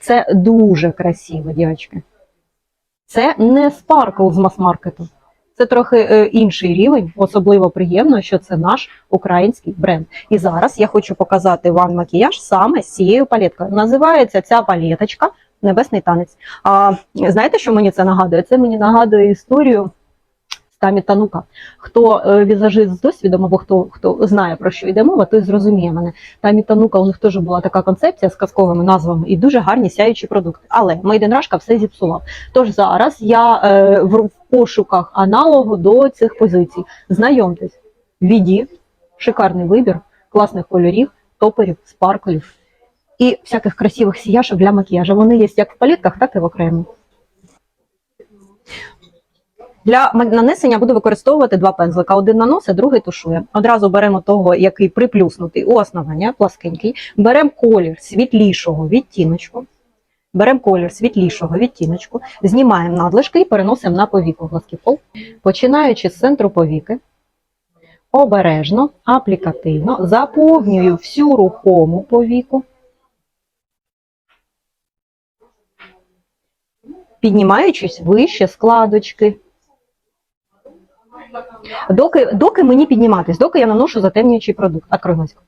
Це дуже красиво, дівчатки. Це не спаркл з мас-маркету. Це трохи е, інший рівень, особливо приємно, що це наш український бренд. І зараз я хочу показати вам макіяж саме з цією палеткою. Називається ця палеточка Небесний танець. А знаєте, що мені це нагадує? Це мені нагадує історію Тамі Танука. Хто е, візажист з досвідом або хто, хто знає про що йде мова, той зрозуміє мене. Тамі Танука, у них теж була така концепція з казковими назвами і дуже гарні сяючі продукти. Але in Russia все зіпсував. Тож зараз я е, в, в пошуках аналогу до цих позицій. Знайомтесь, віді, шикарний вибір, класних кольорів, топерів, спарклів і всяких красивих сіяшок для макіяжу. Вони є як в палітках, так і в окремо. Для нанесення буду використовувати два пензлика. Один наносить, другий тушує. Одразу беремо того, який приплюснутий у основання, пласкенький. Беремо колір світлішого відтіночку. Беремо колір світлішого відтіночку, знімаємо надлишки і переносимо на повіку глазки. Починаючи з центру повіки, обережно, аплікативно заповнюю всю рухому повіку. Піднімаючись вище складочки. Доки, доки мені підніматись, доки я наношу затемнюючий продукт. Глазко.